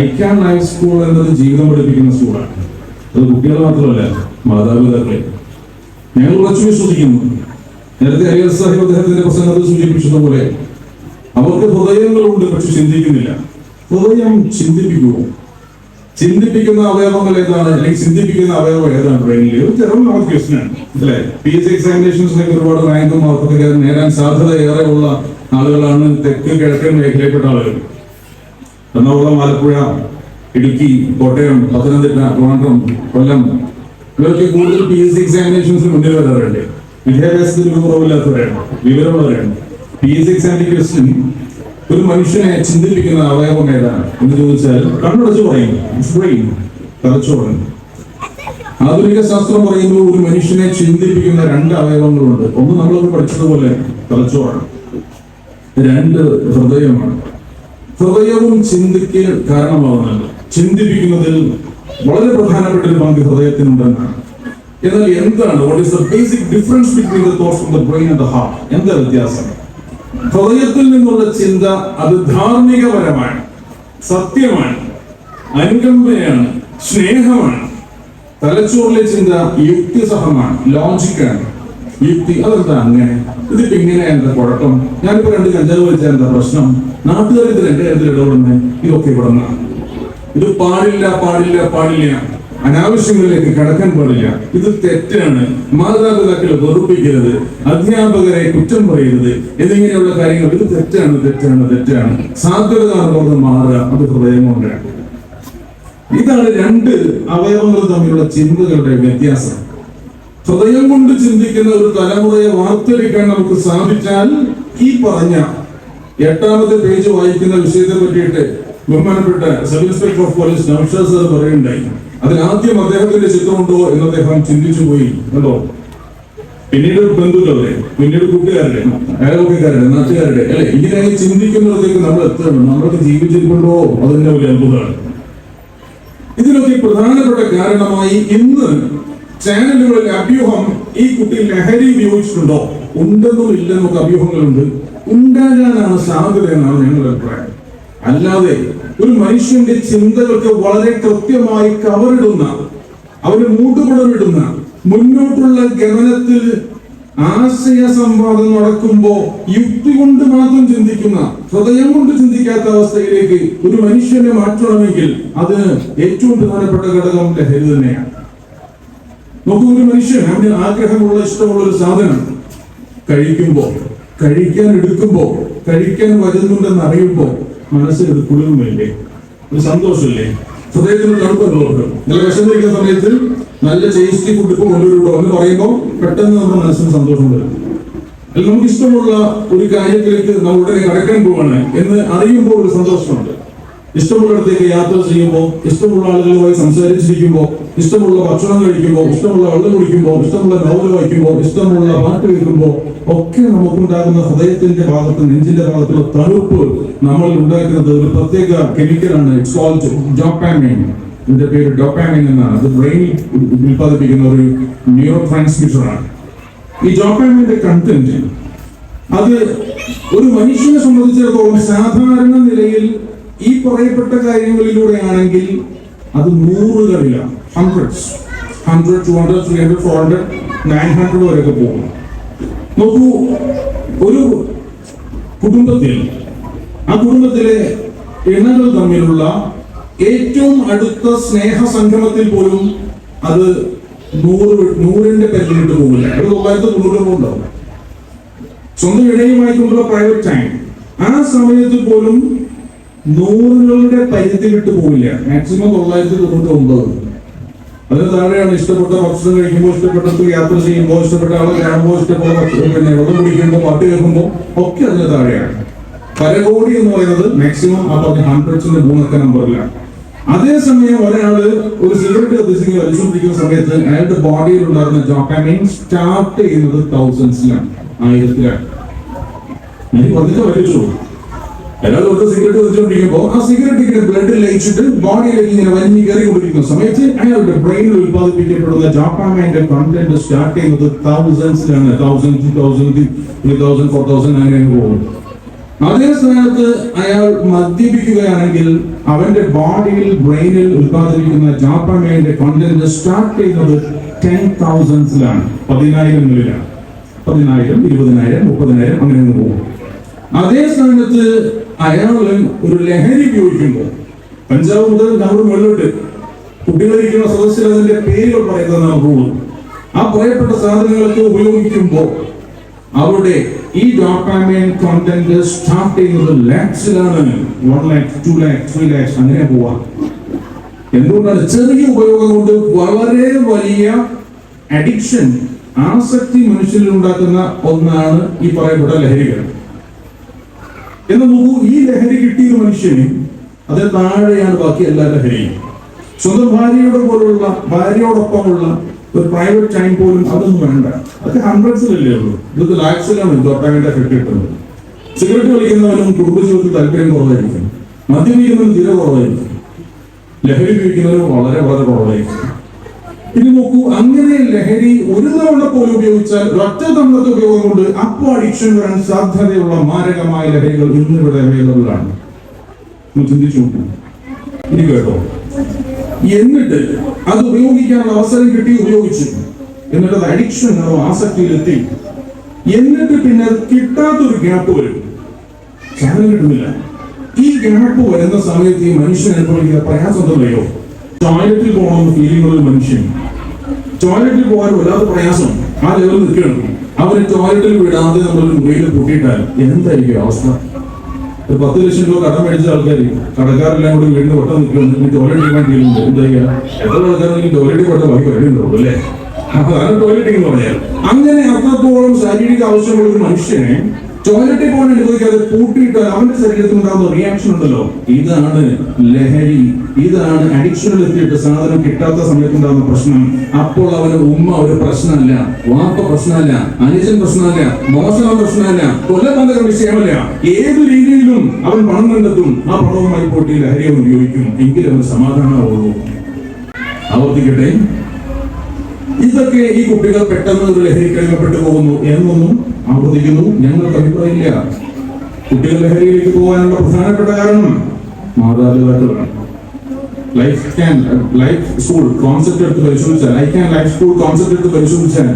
ഐക്യാൻ life school എന്നത് ജീവിതം പഠിപ്പിക്കുന്ന സ്കൂളാണ് അത് കുട്ടികൾ മാത്രമല്ല മാതാപിതാക്കളെ. ഞങ്ങൾ ഉറച്ചു വിശ്വസിക്കുന്നു. നേരത്തെ അയ്യർ സാഹിബ് അദ്ദേഹത്തിന്റെ പ്രസംഗത്തിൽ സൂചിപ്പിച്ചതുപോലെ അവർക്ക് ഹൃദയങ്ങളുണ്ട് പക്ഷെ ചിന്തിക്കുന്നില്ല. ഹൃദയം ചിന്തിപ്പിക്കുമോ ചിന്തിപ്പിക്കുന്ന അവയവങ്ങൾ ഏതാണ്? അല്ലെങ്കിൽ ചിന്തിപ്പിക്കുന്ന അവയവം ഏതാണ്? ബ്രെയിനിൽ ഒരു ജനറൽ നോർത്ത് ക്വസ്റ്റൻ ആണ്. അല്ലെ? പി എസ് സി എക്സാമിനേഷൻസിനൊക്കെ ഒരുപാട് റാങ്കും മാർക്കൊക്കെ നേടാൻ സാധ്യത ഏറെ ഉള്ള ആളുകളാണ് തെക്ക് കിഴക്കൻ മേഖലയിൽപ്പെട്ട ആളുകൾ. എറണാകുളം ആലപ്പുഴ ഇടുക്കി കോട്ടയം പത്തനംതിട്ട ട്രിവാൻഡ്രം കൊല്ലം. ഇവരൊക്കെ കൂടുതൽ പി എസ് സി എക്സാമിനേഷൻസിന് മുന്നിൽ വരാറുണ്ട്. വിദ്യാഭ്യാസത്തിൽ ഒരു കുറവില്ലാത്തവരാണ്. വിവരമുള്ളവരാണ്. പി എസ് സി എക്സാമിന്റെ ക്വസ്റ്റ്യൻ ഒരു മനുഷ്യനെ ചിന്തിപ്പിക്കുന്ന അവയവം ഏതാണ് എന്ന് ചോദിച്ചാൽ കണ്ണടച്ചു പറയും ബ്രെയിൻ തലച്ചോറ്. ആധുനിക ശാസ്ത്രം പറയുന്നു ഒരു മനുഷ്യനെ ചിന്തിപ്പിക്കുന്ന രണ്ട് അവയവങ്ങളുണ്ട്. ഒന്ന് നമ്മളൊക്കെ പഠിച്ചതുപോലെ തലച്ചോറാണ്. രണ്ട് ഹൃദയമാണ്. ഹൃദയവും ചിന്തയ്ക്ക് കാരണമാവുന്നുണ്ട്. ചിന്തിപ്പിക്കുന്നതിൽ വളരെ പ്രധാനപ്പെട്ട ഒരു പങ്ക് ഹൃദയത്തിനുണ്ടെന്നാണ്. എന്നാൽ എന്താണ്? What is the basic difference between the thoughts from the brain and the heart എന്താ വ്യത്യാസം? ഹൃദയത്തിൽ നിന്നുള്ള ചിന്ത അത് ധാർമ്മികപരമാണ് സത്യമാണ് അനുകമ്പയാണ് സ്നേഹമാണ്. തലച്ചോറിലെ ചിന്ത യുക്തിസഹമാണ് ലോജിക്കാണ് യുക്തി അതെന്താ അങ്ങനെ? ഇതിപ്പോ ഇങ്ങനെ എന്താ കുഴപ്പം ഞാനിപ്പോ രണ്ട് കഞ്ചാവ് വലിച്ചാൽ എന്താ പ്രശ്നം? നാട്ടുകാർ ഇത് എന്റെ കാര്യത്തിൽ ഇടപെടുന്നത് ഇതൊക്കെ ഇവിടെ ഇത് പാടില്ല പാടില്ല പാടില്ല. അനാവശ്യങ്ങളിലേക്ക് കടക്കാൻ പാടില്ല. ഇത് തെറ്റാണ്. മാതാപിതാക്കളെ വെറുപ്പിക്കരുത്. അധ്യാപകരെ കുറ്റം പറയരുത്. എന്നിങ്ങനെയുള്ള കാര്യങ്ങൾ. ഇത് തെറ്റാണ് തെറ്റാണ് തെറ്റാണ്. സാധ്യത കാണുന്നത് മാറുക. അത് ഹൃദയം കൊണ്ടാണ് ഇതാണ് രണ്ട് അവയവങ്ങൾ തമ്മിലുള്ള ചിന്തകളുടെ വ്യത്യാസം. ഹൃദയം കൊണ്ട് ചിന്തിക്കുന്ന ഒരു തലമുറയെ വാർത്തെടുക്കാൻ നമുക്ക് സാധിച്ചാൽ ഈ പറഞ്ഞ എട്ടാമത്തെ പേജ് വായിക്കുന്ന വിഷയത്തെ പറ്റിയിട്ട് ബഹുമാനപ്പെട്ട sub inspector of police Naushad sir പറയുണ്ടായി അതിനാദ്യം അദ്ദേഹത്തിന്റെ ചിത്രമുണ്ടോ എന്ന് അദ്ദേഹം ചിന്തിച്ചു പോയി. കണ്ടോ? പിന്നീട് ബന്ധുക്കളുടെ പിന്നീട് കൂട്ടുകാരുടെ അയൽവക്കാരുടെ നാട്ടുകാരുടെ അല്ലെ? ഇങ്ങനെ ചിന്തിക്കുന്നിടത്തേക്ക് നമ്മൾ എത്തണം നമ്മളൊക്കെ ജീവിച്ചിരിപ്പുണ്ടോ അതിന്റെ ഒരു അത്ഭുതമാണ്. ഇതിനൊക്കെ പ്രധാനപ്പെട്ട കാരണമായി ഇന്ന് ചാനലുകളിൽ അഭ്യൂഹം ഈ കുട്ടി ലഹരി ഉപയോഗിച്ചിട്ടുണ്ടോ? ഉണ്ടെന്നും ഇല്ലെന്നൊക്കെ അഭ്യൂഹങ്ങളുണ്ട്. ഉണ്ടാകാനാണ് സാധ്യത എന്നാണ് ഞങ്ങളുടെ അഭിപ്രായം. അല്ലാതെ ഒരു മനുഷ്യന്റെ ചിന്തകൾക്ക് വളരെ കൃത്യമായി കവറിടുന്ന അവർ മൂട്ടുപുടമിടുന്ന മുന്നോട്ടുള്ള ഗമനത്തിൽ ആശയ സംവാദം നടക്കുമ്പോ യുക്തി കൊണ്ട് മാത്രം ചിന്തിക്കുന്ന ഹൃദയം കൊണ്ട് ചിന്തിക്കാത്ത അവസ്ഥയിലേക്ക് ഒരു മനുഷ്യനെ മാറ്റണമെങ്കിൽ അത് ഏറ്റവും പ്രധാനപ്പെട്ട ഘടകം ലഹരി തന്നെയാണ്. നോക്കൂ ഒരു മനുഷ്യൻ അവന് ആഗ്രഹമുള്ള ഇഷ്ടമുള്ള ഒരു സാധനം കഴിക്കുമ്പോൾ കഴിക്കാൻ എടുക്കുമ്പോൾ കഴിക്കാൻ വരുന്നുണ്ടെന്ന് അറിയുമ്പോൾ മനസ്സിൽ ഒരു കുളിർമയില്ലേ? ഒരു സന്തോഷമില്ലേ? ഹൃദയത്തിന് തണുപ്പുള്ളവർക്ക് നല്ല വിശന്നിരിക്കുന്ന സമയത്ത് നല്ല ടേസ്റ്റി ഫുഡ് ഇപ്പോൾ കൊണ്ടുവരുള്ളൂ എന്ന് പറയുമ്പോൾ പെട്ടെന്ന് നമ്മുടെ മനസ്സിന് സന്തോഷം വരും. അല്ല നമുക്ക് ഇഷ്ടമുള്ള ഒരു കാര്യത്തിലേക്ക് നമ്മൾ ഉടനെ കടക്കാൻ പോവാണ് എന്ന് അറിയുമ്പോൾ ഒരു സന്തോഷമുണ്ട്. ഇഷ്ടമുള്ളിടത്തേക്ക് യാത്ര ചെയ്യുമ്പോൾ ഇഷ്ടമുള്ള ആളുകളുമായി സംസാരിച്ചിരിക്കുമ്പോൾ ഇഷ്ടമുള്ള ഭക്ഷണം കഴിക്കുമ്പോൾ ഇഷ്ടമുള്ള വെള്ളം കുടിക്കുമ്പോൾ ഇഷ്ടമുള്ള നോവൽ വായിക്കുമ്പോൾ ഇഷ്ടമുള്ള പാട്ട് കേൾക്കുമ്പോൾ ഒക്കെ നമുക്കുണ്ടാകുന്ന ഹൃദയത്തിന്റെ ഭാഗത്ത് നെഞ്ചിന്റെ ഭാഗത്തുള്ള തണുപ്പ് നമ്മൾ ഉണ്ടാക്കുന്നത് ഒരു പ്രത്യേക കെമിക്കലാണ് കോൾഡ് ഡോപ്പാമിൻ ഇതിന്റെ പേര് ഡോപ്പാമിൻ എന്നാണ്. അത് ബ്രെയിൻ ഉൽപ്പാദിപ്പിക്കുന്ന ഒരു ന്യൂറോ ട്രാൻസ്മിറ്ററാണ് ഈ ഡോപ്പാമിന്റെ കണ്ടന്റ് അത് ഒരു മനുഷ്യനെ സംബന്ധിച്ചിടത്തോളം സാധാരണ നിലയിൽ ഈ പറയപ്പെട്ട കാര്യങ്ങളിലൂടെ ആണെങ്കിൽ അത് നൂറുകളിലാണ് hundreds hundred two hundred three hundred four hundred nine hundred വരെയൊക്കെ പോകും. നോക്കൂ ഒരു കുടുംബത്തിൽ ആ കുടുംബത്തിലെ ഇണകൾ തമ്മിലുള്ള ഏറ്റവും അടുത്ത സ്നേഹ സംഗമത്തിൽ പോലും അത് നൂറ് നൂറിന്റെ പരിധിയിട്ട് പോകില്ല. അത് തൊള്ളായിരത്തി തൊണ്ണൂറ് ഉണ്ടാവും. സ്വന്തം ഇണയുമായിട്ടുള്ള പ്രൈവറ്റ് ടൈം ആ സമയത്ത് പോലും നൂറുകളുടെ പരിധി വിട്ടു പോവില്ല. മാക്സിമം തൊള്ളായിരത്തി തൊണ്ണൂറ്റി ഒമ്പത്. അതിന് താഴെയാണ്. ഇഷ്ടപ്പെട്ട ഭക്ഷണം കഴിക്കുമ്പോൾ ഇഷ്ടപ്പെട്ട യാത്ര ചെയ്യുമ്പോൾ ഇഷ്ടപ്പെട്ട ആളെ കാണുമ്പോൾ ഇഷ്ടപ്പെട്ട ഭക്ഷണം പിന്നെ വെള്ളം കുടിക്കുമ്പോൾ പാട്ട് കേൾക്കുമ്പോൾ ഒക്കെ അതിന് താഴെയാണ്. പരകോടി എന്ന് പറയുന്നത് മാക്സിമം ആ പറഞ്ഞ ഹൺഡ്രഡ്സിന്റെ മൂന്നൊക്കെ നമ്പറിലാണ് അതേസമയം ഒരാൾ ഒരു സിഗരറ്റ് കത്തിച്ച് വലിച്ചുകൊണ്ടിരിക്കുന്ന സമയത്ത് അയാളുടെ ബോഡിയിൽ ഉണ്ടായിരുന്ന ജോക്കാമിൻ സ്റ്റാർട്ട് ചെയ്യുന്നത് തൗസൻഡ്സിലാണ് ആയിരത്തിലാണ്. എനിക്ക് പതുക്കെ വലിച്ചു അയാൾ ഒരു സിഗരറ്റ് വെച്ചുകൊണ്ടിരിക്കുമ്പോൾ ആ സിഗരറ്റ് ഇങ്ങനെ ബ്ലഡിൽ ലയിച്ചിട്ട് ബോഡിയിലേക്ക് ഇങ്ങനെ വലിഞ്ഞു കയറിക്കൊണ്ടിരിക്കുന്ന സമയത്ത് അയാളുടെ ബ്രെയിനിൽ ഉത്പാദിപ്പിക്കപ്പെടുന്ന ജാപ്പാമൈന്റെ കണ്ടന്റ് സ്റ്റാർട്ട് ചെയ്യുന്നത് തൗസൻഡ്സിലാണ് thousand thousand three thousand four thousand അങ്ങനെ പോകും. അതേ സ്ഥാനത്ത് അയാൾ മദ്യപിക്കുകയാണെങ്കിൽ അവന്റെ ബോഡിയിൽ ബ്രെയിനിൽ ഉത്പാദിപ്പിക്കുന്ന ജാപ്പാമൈന്റെ കണ്ടന്റ് സ്റ്റാർട്ട് ചെയ്യുന്നത് ടെൻ തൗസൻഡ്സിലാണ് പതിനായിരങ്ങളിലാണ് പതിനായിരം ഇരുപതിനായിരം മുപ്പതിനായിരം അങ്ങനെ പോകും. അതേ സ്ഥാനത്ത് അയാൾ ഒരു ലഹരി ഉപയോഗിക്കുമ്പോൾ പഞ്ചാബ് മുതൽ നമ്മുടെ മുകളിലോട്ട് കുട്ടികളിരിക്കുന്ന സദസ്സിൽ അതിന്റെ പേരുകൾ പറയുന്നതാണ് റൂൾ ആ പറയപ്പെട്ട സാധനങ്ങളൊക്കെ ഉപയോഗിക്കുമ്പോൾ അവിടെ ഈ ഡോപ്പാമൈൻ കോണ്ടന്റ് സ്റ്റാർട്ട് ചെയ്യുന്നത് ലാക്സിലാണ് one lakh two lakh three lakhs അങ്ങനെ പോവാ. എന്തുകൊണ്ടാണ്? ചെറിയ ഉപയോഗം കൊണ്ട് വളരെ വലിയ അഡിക്ഷൻ ആസക്തി മനുഷ്യരിൽ ഉണ്ടാക്കുന്ന ഒന്നാണ് ഈ പറയപ്പെട്ട ലഹരികൾ. എന്ന് നോക്കൂ ഈ ലഹരി കിട്ടിയ മനുഷ്യന്. അതിന് താഴെയാണ് ബാക്കി എല്ലാ ലഹരിയും. സ്വന്തം ഭാര്യയുടെ പോലുള്ള ഭാര്യയോടൊപ്പമുള്ള ഒരു പ്രൈവറ്റ് ടൈം പോലും അതൊന്നും വേണ്ട. അതൊക്കെ ഹൺഡ്രഡ്സിലല്ലേ ഉള്ളൂ. ഇതൊക്കെ ലാക്സിലാണ് ഡോപ്പാമിന്റെ എഫക്ട് കിട്ടുന്നത്. സിഗരറ്റ് വലിക്കുന്നവനും കുടുംബജീവിതത്തിൽ താല്പര്യം കുറവായിരിക്കും. മദ്യപിക്കുന്നവനും തീരെ കുറവായിരിക്കും. ലഹരി ഉപയോഗിക്കുന്നവരും വളരെ വളരെ കുറവായിരിക്കും. ഇനി നോക്കൂ അങ്ങനെ ലഹരി ഒരു തവണ പോലും ഉപയോഗിച്ചാൽ ഒറ്റ തവണത്തെ ഉപയോഗം കൊണ്ട് അപ്പോൾ അഡിക്ഷൻ വരാൻ സാധ്യതയുള്ള മാരകമായ ലഹരികൾ ഇന്ന് ഇവിടെ അവൈലബിൾ ആണ് ചിന്തിച്ചു ഇനി കേട്ടോ. എന്നിട്ട് അത് ഉപയോഗിക്കാനുള്ള അവസരം കിട്ടി ഉപയോഗിച്ചു. എന്നിട്ട് അത് അഡിക്ഷൻ അഥവാ ആസക്തിയിലെത്തി. എന്നിട്ട് പിന്നെ അത് കിട്ടാത്തൊരു ഗ്യാപ്പ് വരും. സാധനം കിട്ടുന്നില്ല. ഈ ഗ്യാപ്പ് വരുന്ന സമയത്ത് ഈ മനുഷ്യൻ അനുഭവിക്കുന്ന പ്രയാസം എന്തറിയോ ടോയ്ലറ്റിൽ പോകണമെന്ന് ഫീലിംഗ് ഉള്ള മനുഷ്യൻ. ടോയ്ലറ്റിൽ പോകാൻ വല്ലാത്ത പ്രയാസം. ആ ലെവൽ നിൽക്കുകയാണ്. അവരെ ടോയ്ലറ്റിൽ വിടാതെ നമ്മൾ മുറിയിൽ പൊട്ടിയിട്ടാൽ എന്തായിരിക്കും അവസ്ഥ? ഒരു പത്ത് ലക്ഷം രൂപ കടം മേടിച്ച ആൾക്കാർ കടക്കാരെല്ലാം കൂടി വീടിന് വട്ടം നിൽക്കുന്നു. ടോയ്ലറ്റ് ചെയ്യാൻ തീരുന്നുണ്ട് എന്താ എത്ര ആൾക്കാർ ടോയ്ലറ്റ് വട്ടം ബാക്കി വരുന്നുള്ളൂ അല്ലേ? അതാണ് ടോയ്ലറ്റ് എന്ന് പറഞ്ഞാൽ. അങ്ങനെ അത്രത്തോളം ശാരീരിക ആവശ്യമുള്ള ഒരു മനുഷ്യനെ ടോയ്ലറ്റിൽ പോകാൻ അനുഭവിക്കാതെ പൂട്ടിയിട്ട് അവന്റെ ശരീരത്തിൽ ഉണ്ടാകുന്ന റിയാക്ഷൻ ഉണ്ടല്ലോ. ഇതാണ് ലഹരി ഇതാണ് അഡിക്ഷനിൽ എത്തിയിട്ട് സാധനം കിട്ടാത്ത സമയത്ത് ഉണ്ടാകുന്ന പ്രശ്നം. അപ്പോൾ അവന് ഉമ്മ ഒരു പ്രശ്നമല്ല വാപ്പ പ്രശ്നമല്ല അനുജൻ പ്രശ്നമല്ല മോശം പ്രശ്നമല്ല കൊല്ലബന്ധക വിഷയമല്ല. ഏത് രീതിയിലും അവൻ പണം കണ്ടെത്തും. ആ പണവുമായി പോട്ടി ലഹരിയെ ഉപയോഗിക്കും. എങ്കിലും അവന് സമാധാനമാവുള്ളൂ. ആവർത്തിക്കട്ടെ? ഇതൊക്കെ ഈ കുട്ടികൾ പെട്ടെന്ന് ഒരു ലഹരി കഴിവപ്പെട്ടു പോകുന്നു എന്നൊന്നും ആവർത്തിക്കുന്നു ഞങ്ങൾക്ക് അഭിപ്രായമില്ല. കുട്ടികൾ ലഹരിയിലേക്ക് പോകാനുള്ള പ്രധാനപ്പെട്ട കാരണം മാതാപിതാക്കളാണ്. Life can life school concept എടുത്ത് പരിശോധിച്ചാൽ life can life school concept എടുത്ത് പരിശോധിച്ചാൽ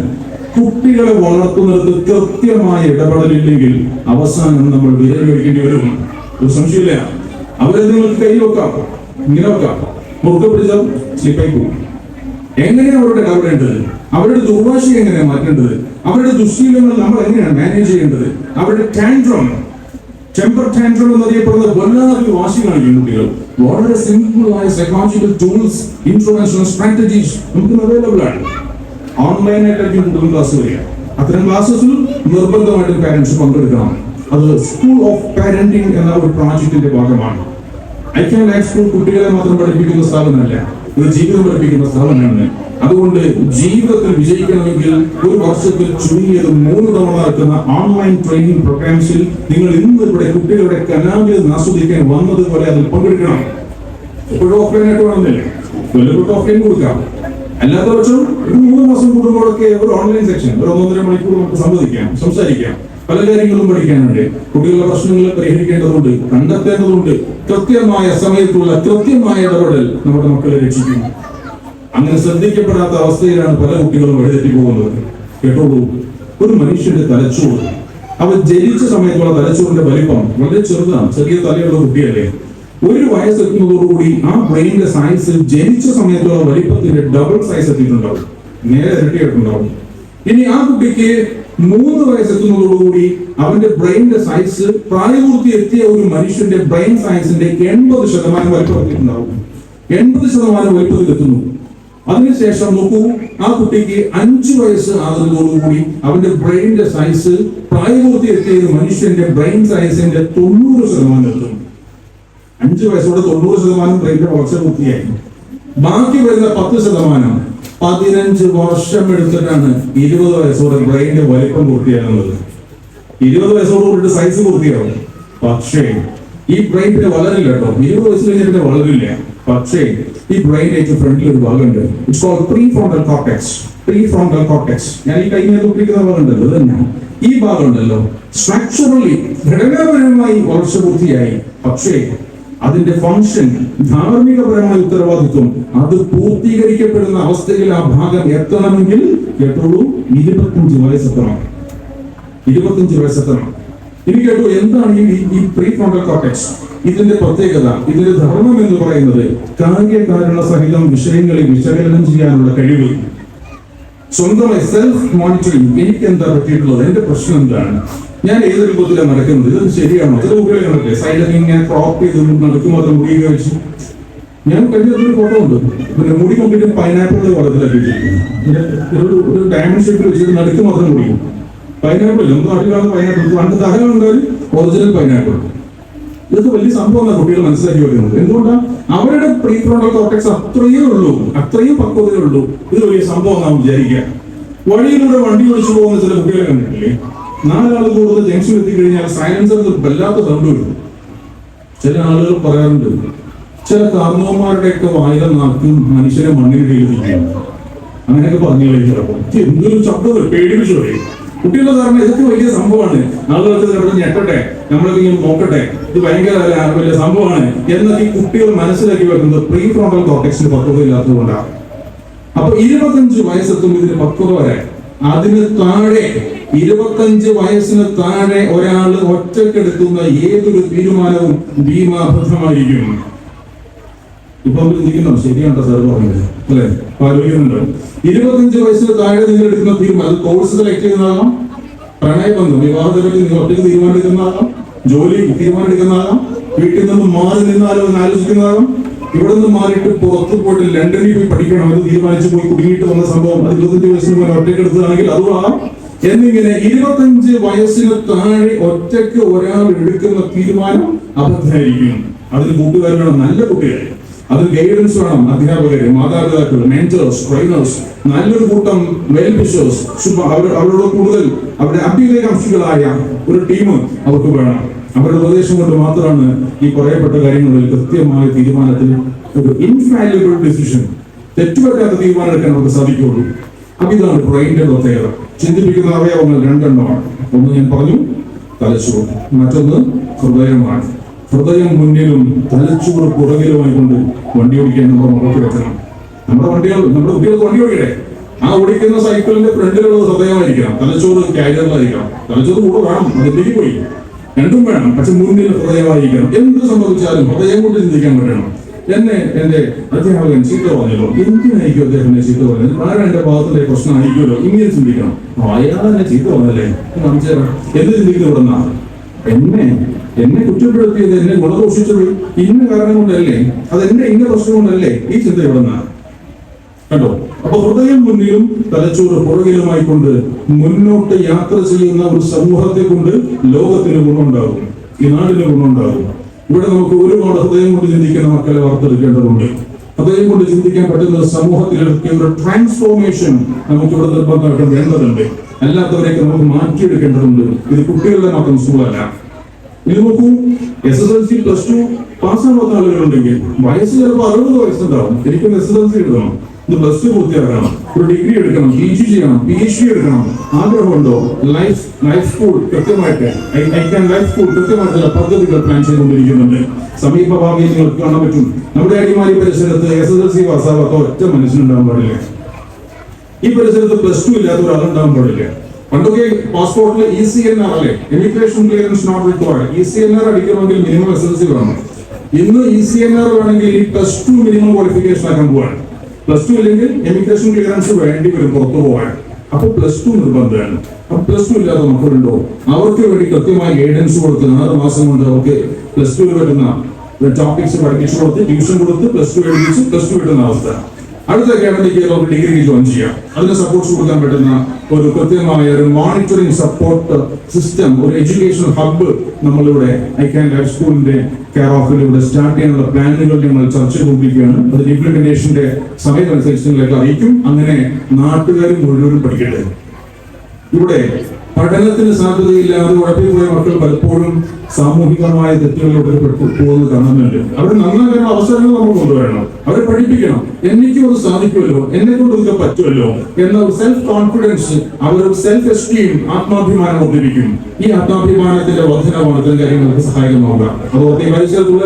കുട്ടികളെ വളർത്തുന്നിടത്ത് കൃത്യമായ ഇടപെടലില്ലെങ്കിൽ അവസാനം നമ്മൾ വിരൽ കഴിക്കേണ്ടി വരും. ഒരു സംശയമില്ല. അവരെ നിങ്ങൾക്ക് കൈ വെക്കാം ഇങ്ങനെ വെക്കാം മുറുക്കെ സ്ലിപ്പായി പോകും. എങ്ങനെയാണ് അവരുടെ ഇടപെടേണ്ടത് അവരുടെ ദുർവാശി എങ്ങനെ മാറ്റേണ്ടത്? അവരുടെ ദുശീലങ്ങൾ നമ്മൾ എങ്ങനെയാണ് മാനേജ് ചെയ്യേണ്ടത്? അവരുടെ ടാൻഡ്രം ടെമ്പർ ടാൻഡ്രം എന്നറിയപ്പെടുന്ന വല്ലാതെ വാശി കാണിക്കും കുട്ടികൾ വളരെ സിമ്പിൾ ആയ സൈക്കോളജിക്കൽ ടൂൾസ് ഇൻഫർമേഷൻ സ്ട്രാറ്റജീസ് നമുക്ക് അവൈലബിൾ ആണ്. ഓൺലൈനായിട്ടായിരിക്കും കുട്ടികൾ ക്ലാസ് വരിക. അത്തരം ക്ലാസ്സസിൽ നിർബന്ധമായിട്ട് പാരന്റ്സ് പങ്കെടുക്കണം. അത് സ്കൂൾ ഓഫ് പാരന്റിംഗ് എന്ന ഒരു പ്രോജക്റ്റിന്റെ ഭാഗമാണ്. ഐ ക്യാൻ ലൈഫ് സ്കൂൾ കുട്ടികളെ മാത്രം പഠിപ്പിക്കുന്ന സ്ഥാപനമല്ല. ഇത് ജീവിതം പഠിപ്പിക്കുന്ന സ്ഥാപനമാണ് അതുകൊണ്ട് ജീവിതത്തിൽ വിജയിക്കണമെങ്കിൽ ഒരു വർഷത്തിൽ ചുരുങ്ങിയത് മൂന്ന് തവണ നടക്കുന്ന ഓൺലൈൻ ട്രെയിനിങ് പ്രോഗ്രാംസിൽ നിങ്ങൾ ഇന്ന് ഇവിടെ കുട്ടികളുടെ കലാവിൽ ആസ്വദിക്കാൻ വന്നതുപോലെ അതിൽ പങ്കെടുക്കണം. എപ്പോഴും ഓഫ്ലൈൻ ആയിട്ട് വേണമെന്നില്ല? വല്ലപ്പോഴും ഓഫ്ലൈൻ കൊടുക്കാം. അല്ലാത്ത പക്ഷം ഒരു മൂന്ന് മാസം കൂടുമ്പോഴൊക്കെ ഒരു ഓൺലൈൻ സെക്ഷൻ ഒരു ഒന്നൊന്നര മണിക്കൂർ നമുക്ക് സംവദിക്കാം സംസാരിക്കാം. പല കാര്യങ്ങളും പഠിക്കാനുണ്ട്. കുട്ടികളുടെ പ്രശ്നങ്ങൾ പരിഹരിക്കേണ്ടതുണ്ട് കണ്ടെത്തേണ്ടതുണ്ട്. കൃത്യമായ സമയത്തുള്ള കൃത്യമായ ഇടപെടൽ നമ്മുടെ മക്കളെ രക്ഷിക്കുന്നു. അങ്ങനെ ശ്രദ്ധിക്കപ്പെടാത്ത അവസ്ഥയിലാണ് പല കുട്ടികളും വഴിതെറ്റി പോകുന്നത്. കേട്ടോളൂ. ഒരു മനുഷ്യന്റെ തലച്ചോറ്. അവൻ ജനിച്ച സമയത്തുള്ള തലച്ചോറിന്റെ വലിപ്പം വളരെ ചെറുതാണ് ചെറിയ തലയുള്ള കുട്ടിയല്ലേ. ഒരു വയസ്സെത്തുന്നതോടുകൂടി ആ ബ്രെയിനിന്റെ സയൻസ് ജനിച്ച സമയത്തുള്ള വലിപ്പത്തിന്റെ ഡബിൾ സൈസ് എത്തിയിട്ടുണ്ടാവും. നേരെ ഇരട്ടിയായിട്ടുണ്ടാവും. ഇനി ആ കുട്ടിക്ക് മൂന്ന് വയസ്സെത്തുന്നതോടുകൂടി അവന്റെ ബ്രെയിനിന്റെ സൈസ് പ്രായപൂർത്തി എത്തിയ ഒരു മനുഷ്യന്റെ ബ്രെയിൻ സയൻസിന്റെ എൺപത് ശതമാനം വലിപ്പത്തിലുണ്ടാവും എൺപത് ശതമാനം വലിപ്പത്തിലെത്തുന്നു. അതിനുശേഷം നോക്കൂ ആ കുട്ടിക്ക് അഞ്ചു വയസ്സ് ആകുന്നതോടുകൂടി അവന്റെ ബ്രെയിനിന്റെ സൈസ് പ്രായപൂർത്തി എത്തിയ ഒരു മനുഷ്യന്റെ ബ്രെയിൻ സൈസിന്റെ തൊണ്ണൂറ് ശതമാനം എത്തും. അഞ്ചു വയസ്സോടെ തൊണ്ണൂറ് ശതമാനം ബ്രെയിനിന്റെ വളർച്ച പൂർത്തിയായി. ബാക്കി വരുന്ന പത്ത് ശതമാനം പതിനഞ്ച് വർഷം എടുത്തിട്ടാണ് ഇരുപത് വയസ്സോടെ ബ്രെയിന്റെ വലിപ്പം പൂർത്തിയാകുന്നത് ഇരുപത് വയസ്സോട് കൂടിയിട്ട് സൈസ് പൂർത്തിയാവും പക്ഷേ ഈ ബ്രെയിൻ പിന്നെ വളരില്ല കേട്ടോ. ഇരുപത് വയസ്സ് കഴിഞ്ഞാൽ പിന്നെ വളരില്ല. പക്ഷേ ഈ ബ്രെയിൻ ഏറ്റവും ഫ്രണ്ടിൽ ഒരു ഭാഗമുണ്ട്. It's call prefrontal cortex prefrontal cortex ഞാൻ ഈ കൈ തുപ്പിക്കുന്ന ഭാഗമുണ്ടല്ലോ. തന്നെ. ഈ ഭാഗം ഉണ്ടല്ലോ സ്ട്രക്ചറലി ഘടനാപരമായി വളർച്ച പൂർത്തിയായി. പക്ഷേ അതിന്റെ ഫംഗ്ഷൻ ധാർമ്മികപരമായ ഉത്തരവാദിത്വം. അത് പൂർത്തീകരിക്കപ്പെടുന്ന അവസ്ഥയിൽ ആ ഭാഗം എത്തണമെങ്കിൽ കേട്ടോളൂ ഇരുപത്തിയഞ്ച് വയസ്സെത്തണം ഇരുപത്തിയഞ്ച് വയസ്സെത്തണം ഇനി കേട്ടു എന്താണ് ഈ ഈ പ്രീ ഫ്രോണ്ടൽ കോർട്ടെക്സ് ഇതിന്റെ പ്രത്യേകത ഇതിന്റെ ധർമ്മം എന്ന് പറയുന്നത് കാര്യകാരണ സഹിതം വിഷയങ്ങളെ വിശകലനം ചെയ്യാനുള്ള കഴിവ്. സ്വന്തമായി സെൽഫ് മോണിറ്ററിംഗ് എനിക്ക് എന്താ പറ്റിയിട്ടുള്ളത്? എന്റെ പ്രശ്നം എന്താണ്? ഞാൻ ഏത് രൂപത്തിലാണ് നടക്കുന്നത്? ഇത് ശരിയാണോ? ചില കുട്ടികളെ കണ്ടില്ലേ സൈഡിൽ ഇങ്ങനെ ക്രോപ്പ് ചെയ്ത് നടക്കുമ്പോൾ അത് മുടി കഴിച്ചു. ഞാൻ കഴിഞ്ഞ ഒരു ഫോട്ടോ ഉണ്ട് പിന്നെ മുടി കൊണ്ടിട്ട് പൈനാപ്പിൾ വളത്തിലൊക്കെ ഡയമണ്ട് ഷേപ്പിൽ വെച്ചിട്ട് നടുക്ക് മാത്രം മുടിക്കും പൈനാപ്പിൾ നമുക്ക് നാട്ടിലാണ് പൈനാപ്പിൾ പണ്ട് തരം ഉണ്ടായാൽ ഒറിജിനൽ പൈനാപ്പിൾ ഇതൊക്കെ വലിയ സംഭവമാണ് കുട്ടികൾ മനസ്സിലാക്കി വരുന്നത് എന്തുകൊണ്ടാണ് അവരുടെ പ്രീ ഫ്രോണ്ടൽ കോർട്ടക്സ് അത്രയേ ഉള്ളൂ. അത്രയും പക്വതയേ ഉള്ളൂ ഇത് വലിയ സംഭവം നാം വിചാരിക്കുക. വഴിയിലൂടെ വണ്ടി ഒഴിച്ചു പോകുന്ന ചില കുട്ടികളെ കണ്ടിട്ടില്ലേ? നാലാൾ കൂടുതൽ ജംഗ്ഷൻ എത്തിക്കഴിഞ്ഞാൽ സൈലൻസർ വല്ലാത്ത വരും ചില ആളുകൾ പറയാറുണ്ട് ചില കാർന്നവന്മാരുടെയൊക്കെ വായന നടത്തി മനുഷ്യരെ മണ്ണിനിടയിലിരിക്കും അങ്ങനെയൊക്കെ പറഞ്ഞു കഴിഞ്ഞപ്പോൾ എന്തൊരു ശബ്ദം പേടിപ്പിച്ചു പറയും കുട്ടികളുടെ കാരണം ഇതൊക്കെ വലിയ സംഭവമാണ്. ആളുകൾക്ക് കിടന്ന് ഞെട്ടട്ടെ നമ്മളൊക്കെ ഇങ്ങനെ നോക്കട്ടെ ഇത് ഭയങ്കര വലിയ സംഭവമാണ്. എന്നൊക്കെ ഈ കുട്ടികൾ മനസ്സിലാക്കി വെക്കുന്നത് പ്രീ ഫ്രോണ്ടൽ കോർട്ടക്സിന് പക്വത ഇല്ലാത്തതുകൊണ്ടാണ്. അപ്പൊ ഇരുപത്തഞ്ച് വയസ്സെത്തും ഇതിന് പക്വത വരെ അതിന് താഴെ ഇരുപത്തഞ്ച് വയസ്സിന് താഴെ ഒരാൾ ഒറ്റക്കെടുക്കുന്ന ഏതൊരു തീരുമാനവും ഭീമാബദ്ധമായിരിക്കും ഇപ്പൊ ചിന്തിക്കുന്നു ശരിയാണ്ടോ സാർ പറഞ്ഞത് അല്ലെ? ആലോചിക്കുന്നുണ്ട്. ഇരുപത്തഞ്ച് വയസ്സിന് താഴെ നിങ്ങൾ എടുക്കുന്ന തീരുമാനം കോഴ്സ് സെലക്ട് ചെയ്യുന്നതാകാം പ്രണയബന്ധം വിവാഹത്തെ നിങ്ങൾ ഒറ്റയ്ക്ക് തീരുമാനമെടുക്കുന്നതാകാം ജോലി തീരുമാനമെടുക്കുന്നതാകാം വീട്ടിൽ നിന്ന് മാറി നിന്നാലോ എന്ന് ആലോചിക്കുന്നതാകാം ഇവിടെ നിന്ന് മാറിയിട്ട് പുറത്ത് പോയിട്ട് ലണ്ടനിൽ പോയി പഠിക്കണം എന്ന് തീരുമാനിച്ചു പോയി കുടുങ്ങിയിട്ട് വന്ന സംഭവം ഇരുപത്തഞ്ച് വയസ്സിന് ഒറ്റയ്ക്ക് എടുത്തതാണെങ്കിൽ അതുമാകാം എന്നിങ്ങനെ ഇരുപത്തഞ്ച് വയസ്സിന് താഴെ ഒറ്റയ്ക്ക് ഒരാൾ എടുക്കുന്ന തീരുമാനം അബദ്ധമായിരിക്കും അതിന് കൂട്ടുകാർ നല്ല കുട്ടികൾ. അത് ഗൈഡൻസ് വേണം അധ്യാപകര് മാതാപിതാക്കൾ മെന്റേഴ്സ് ട്രെയിനേഴ്സ് നല്ലൊരു കൂട്ടം വെൽവിഷേഴ്സ് അവരോട് കൂടുതൽ അവരുടെ അഭ്യുദയകാംക്ഷികളായ ഒരു ടീം അവർക്ക് വേണം. അവരുടെ ഉപദേശം കൊണ്ട് മാത്രമാണ് ഈ പറയപ്പെട്ട കാര്യങ്ങളിൽ കൃത്യമായ തീരുമാനത്തിൽ ഒരു ഇൻഫാലിബിൾ ഡിസിഷൻ തെറ്റുപറ്റാത്ത തീരുമാനം എടുക്കാൻ നമുക്ക് സാധിക്കുള്ളൂ അപ്പൊ ഇതാണ് ബ്രെയിനിന്റെ പ്രത്യേകത ചിന്തിപ്പിക്കുന്ന അവയവങ്ങൾ രണ്ടെണ്ണമാണ്. ഒന്ന് ഞാൻ പറഞ്ഞു തലച്ചോർ മറ്റൊന്ന് ഹൃദയമാണ്. ഹൃദയം മുന്നിലും തലച്ചോറ് പുറകിലുമായി കൊണ്ട് വണ്ടി ഓടിക്കാൻ നമ്മൾ മുഖത്ത് വെക്കണം നമ്മുടെ വണ്ടികൾ നമ്മുടെ കുട്ടികൾ വണ്ടി ഓടിക്കട്ടെ. ആ ഓടിക്കുന്ന സൈക്കിളിന്റെ ഫ്രണ്ടിലുള്ളത് ഹൃദയമായിരിക്കണം. തലച്ചോറ് ക്യാരിയറിലായിരിക്കണം തലച്ചോറ് കൂടെ വേണം അതിലേക്ക് പോയി. രണ്ടും വേണം പക്ഷെ മുന്നിൽ ഹൃദയമായിരിക്കണം. എന്ത് സംഭവിച്ചാലും ഹൃദയം കൊണ്ട് ചിന്തിക്കാൻ പറ്റണം. എന്നെ എന്റെ അധ്യാപകൻ ചീത്ത പറഞ്ഞല്ലോ. എന്തിനായിരിക്കും അദ്ദേഹം എന്നെ ചീത്ത പറഞ്ഞത്? ആരാ എന്റെ ഭാഗത്തിന്റെ പ്രശ്നമായിരിക്കുമല്ലോ ഇങ്ങനെ ചിന്തിക്കണം. അയാൾ എന്നെ ചീത്ത പറഞ്ഞല്ലേ കാണിച്ചു എന്ത് ചിന്തിക്കുന്നു എന്നെ എന്നെ കുറ്റപ്പെടുത്തിയത് എന്നെ ഗുണദോഷിച്ചത് ഇന്ന കാരണം കൊണ്ടല്ലേ? അത് എന്റെ ഇന്ന പ്രശ്നം കൊണ്ടല്ലേ ഈ ചിന്ത ഇവിടുന്ന കണ്ടോ? അപ്പൊ ഹൃദയം മുന്നിലും തലച്ചോറ് പുറകിലുമായി കൊണ്ട് മുന്നോട്ട് യാത്ര ചെയ്യുന്ന ഒരു സമൂഹത്തെ കൊണ്ട് ലോകത്തിന് ഗുണമുണ്ടാകും. ഈ നാടിന് ഗുണമുണ്ടാകും. ഇവിടെ നമുക്ക് ഒരുപാട് ഹൃദയം കൊണ്ട് ചിന്തിക്കുന്ന മക്കളെ വാർത്തെടുക്കേണ്ടതുണ്ട് ഹൃദയം കൊണ്ട് ചിന്തിക്കാൻ പറ്റുന്ന സമൂഹത്തിലേക്ക് ഒരു ട്രാൻസ്ഫോർമേഷൻ നമുക്ക് ഇവിടെ നിർബന്ധമായിട്ട് വേണ്ടതുണ്ട് അല്ലാത്തവരെയൊക്കെ നമുക്ക് മാറ്റിയെടുക്കേണ്ടതുണ്ട്. ഇത് കുട്ടികളുടെ മാത്രം സ്കൂളല്ല ഇത് നോക്കൂ S S L C plus two പാസ്സാവാത്ത ആളുകളുണ്ടെങ്കിൽ വയസ്സ് ചിലപ്പോൾ അറുപത് വയസ്സുണ്ടാവും. എനിക്കൊന്ന് എസ് എസ് എൽ സി എഴുതണം പ്ലസ് ടു പൂർത്തിയാക്കണം. ഒരു ഡിഗ്രി എടുക്കണം പി ജി ചെയ്യണം പി എച്ച് ഡി എടുക്കണം. ആഗ്രഹമുണ്ടോ? ലൈഫ് ലൈഫ് സ്കൂൾ കൃത്യമായിട്ട് ലൈഫ് സ്കൂൾ കൃത്യമായിട്ടുള്ള പദ്ധതികൾ പ്ലാൻ ചെയ്തുകൊണ്ടിരിക്കുന്നുണ്ട്. സമീപ ഭാവിയിൽ നിങ്ങൾക്ക് കാണാൻ പറ്റും. നമ്മുടെ അടിമാലി പരിസരത്ത് എസ് എസ് എൽ സി പാസ്സാവാത്ത ഒറ്റ മനുഷ്യനുണ്ടാകാൻ പാടില്ല. ഈ പരിസരത്ത് പ്ലസ് ടു ഇല്ലാത്ത ഒരാളുണ്ടാകാൻ പാടില്ല. പണ്ടൊക്കെ പാസ്പോർട്ടിൽ ഇ സി എൻ ആർ അല്ലേ? Emigration clearance not required E C N R അടിക്കണമെങ്കിൽ minimum S L C വേണം. ഇന്ന് ഇ സി എൻ ആർ വേണമെങ്കിൽ ഈ പ്ലസ് ടു മിനിമം ക്വാളിഫിക്കേഷൻ ആക്കാൻ പോവാണ്. പ്ലസ് ടു ഇല്ലെങ്കിൽ എമിഗ്രേഷൻ ക്ലിയറൻസ് വേണ്ടി വരും പുറത്തു പോകാൻ. അപ്പൊ പ്ലസ് ടു നിർബന്ധമാണ്. അപ്പൊ പ്ലസ് ടു ഇല്ലാത്ത മക്കളുണ്ടോ? അവർക്ക് വേണ്ടി കൃത്യമായ ഗൈഡൻസ് കൊടുത്ത് ആറ് മാസം കൊണ്ട് അവർക്ക് പ്ലസ് ടു വരുന്ന ടോപ്പിക്സ് പഠിപ്പിച്ചു കൊടുത്ത് ട്യൂഷൻ കൊടുത്ത് പ്ലസ് ടു എഴുതിച്ച് പ്ലസ് ടു കിട്ടുന്ന അവസ്ഥ. അടുത്ത അക്കാഡമിക് ഇയർ അവർക്ക് ഡിഗ്രി ജോയിൻ ചെയ്യാം. അതിന് സപ്പോർട്ട്സ് കൊടുക്കാൻ പറ്റുന്ന ഒരു കൃത്യമായ ഒരു മോണിറ്ററിംഗ് സപ്പോർട്ട് സിസ്റ്റം ഒരു എഡ്യൂക്കേഷൻ ഹബ്ബ് നമ്മളിവിടെ ഐ ക്യാൻ ലൈഫ് സ്കൂളിന്റെ കെയർ ഓഫിൽ ഇവിടെ സ്റ്റാർട്ട് ചെയ്യാനുള്ള പ്ലാനുകൾ ഞങ്ങൾ ചർച്ച ചെയ്തുകൊണ്ടിരിക്കുകയാണ്. അതിന്റെ ഇംപ്ലിമെന്റേഷന്റെ സമയമനുസരിച്ച് നിങ്ങളൊക്കെ അറിയിക്കും. അങ്ങനെ നാട്ടുകാരും മുഴുവനും പഠിക്കട്ടെ. ഇവിടെ പഠനത്തിന് സാധ്യതയില്ലാതെ ഉഴപ്പിപ്പോയ മക്കൾ പലപ്പോഴും സാമൂഹികമായ തെറ്റുകളിലൂടെ പോകുന്നത് കാണുന്നുണ്ട് അവർ നന്നായിട്ടുള്ള അവസരങ്ങൾ നമ്മൾ കൊണ്ടുവരണം. അവരെ പഠിപ്പിക്കണം. എനിക്കും അത് സാധിക്കുമല്ലോ? എന്നെ കൊണ്ട് ഇതൊക്കെ പറ്റുമല്ലോ? എന്ന ഒരു സെൽഫ് കോൺഫിഡൻസ് അവരുടെ സെൽഫ് എസ്റ്റീം ആത്മാഭിമാനം ഉപയോഗിക്കും ഈ ആത്മാഭിമാനത്തിന്റെ വർധനമാണ് ഇത്തരം കാര്യങ്ങൾക്ക് സഹായകമാവുക. അതോടെ ഈ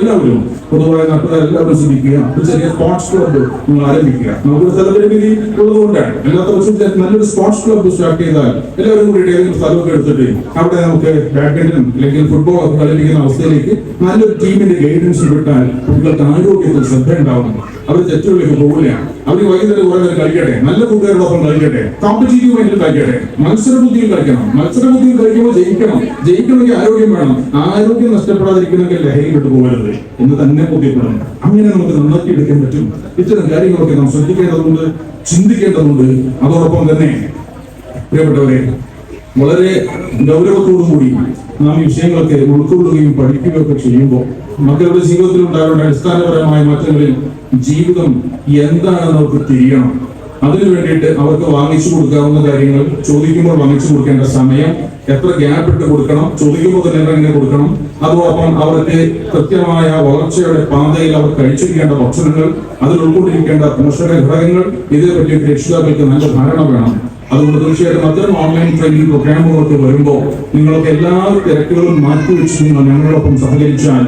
എല്ലാവരും പൊതുവായ നാട്ടുകാർ എല്ലാവരും ശ്രമിക്കുക ഒരു ചെറിയ സ്പോർട്സ് ക്ലബ്ബ് നിങ്ങൾ ആരംഭിക്കുക. നമുക്കൊരു സ്ഥലപരിമിതി ഉള്ളതുകൊണ്ടാണ് അല്ലാത്ത പക്ഷേ നല്ലൊരു സ്പോർട്സ് ക്ലബ്ബ് സ്റ്റാർട്ട് ചെയ്താൽ എല്ലാവരും കൂടി ഏതെങ്കിലും സ്ഥലമൊക്കെ എടുത്തിട്ട് അവിടെ നമുക്ക് ബാഡ്മിന്റൺ അല്ലെങ്കിൽ ഫുട്ബോൾ ഒക്കെ കളിപ്പിക്കുന്ന അവസ്ഥയിലേക്ക് നല്ലൊരു ടീമിന്റെ ഗൈഡൻസ് കിട്ടാൻ കുട്ടികൾക്ക് ആരോഗ്യത്തിൽ ശ്രദ്ധ ഉണ്ടാവും അവർ തെറ്റുകളിലേക്ക് പോകില്ല അവർ വൈകുന്നേരം കുറെ നേരം കളിക്കട്ടെ? നല്ല കൂട്ടുകാരോടൊപ്പം കളിക്കട്ടെ? കോമ്പറ്റീറ്റീവ് മൈൻഡിൽ കളിക്കട്ടെ? മത്സരബുദ്ധിയിൽ കളിക്കണം. മത്സരബുദ്ധിയിൽ കളിക്കുമ്പോൾ ജയിക്കണം. ജയിക്കണമെങ്കിൽ ആരോഗ്യം വേണം. ആരോഗ്യം നഷ്ടപ്പെടാതിരിക്കണമെങ്കിൽ ലഹരി വിട്ടു പോകരുത് എന്ന് തന്നെ ബോധ്യപ്പെടണം. അങ്ങനെ നമുക്ക് നന്നാക്കി എടുക്കാൻ പറ്റും. ഇത്തരം കാര്യങ്ങളൊക്കെ നാം ശ്രദ്ധിക്കേണ്ടതുണ്ട് ചിന്തിക്കേണ്ടതുണ്ട്. അതോടൊപ്പം തന്നെ പ്രിയപ്പെട്ടവരെ വളരെ ഗൗരവത്തോടു കൂടി നാം ഈ വിഷയങ്ങളൊക്കെ ഉൾക്കൊള്ളുകയും പഠിക്കുകയും ഒക്കെ ചെയ്യുമ്പോൾ മക്കളുടെ ജീവിതത്തിൽ ഉണ്ടാകേണ്ട അടിസ്ഥാനപരമായ മാറ്റങ്ങളിൽ ജീവിതം എന്താണെന്ന് അവർക്ക് തിരിയണം. അതിനു വേണ്ടിയിട്ട് അവർക്ക് വാങ്ങിച്ചു കൊടുക്കാവുന്ന കാര്യങ്ങൾ ചോദിക്കുമ്പോൾ വാങ്ങിച്ചു കൊടുക്കേണ്ട സമയം എത്ര ഗ്യാപ് ഇട്ട് കൊടുക്കണം ചോദിക്കുമ്പോൾ തന്നെ എങ്ങനെ കൊടുക്കണം അതോടൊപ്പം അവർക്ക് കൃത്യമായ വളർച്ചയുടെ പാതയിൽ അവർ കഴിച്ചിരിക്കേണ്ട ഭക്ഷണങ്ങൾ അതിൽ ഉൾക്കൊണ്ടിരിക്കേണ്ട പോഷക ഘടകങ്ങൾ ഇതേപ്പറ്റി രക്ഷിതാക്കൾക്ക് നല്ല ധാരണ വേണം. അതുകൊണ്ട് തീർച്ചയായിട്ടും അത്തരം ഓൺലൈൻ ട്രെയിനിങ് പ്രോഗ്രാമുകളൊക്കെ വരുമ്പോൾ നിങ്ങൾക്ക് എല്ലാ തിരക്കുകളും മാറ്റിവെച്ച് നിങ്ങൾ ഞങ്ങളോടൊപ്പം സഹകരിച്ചാൽ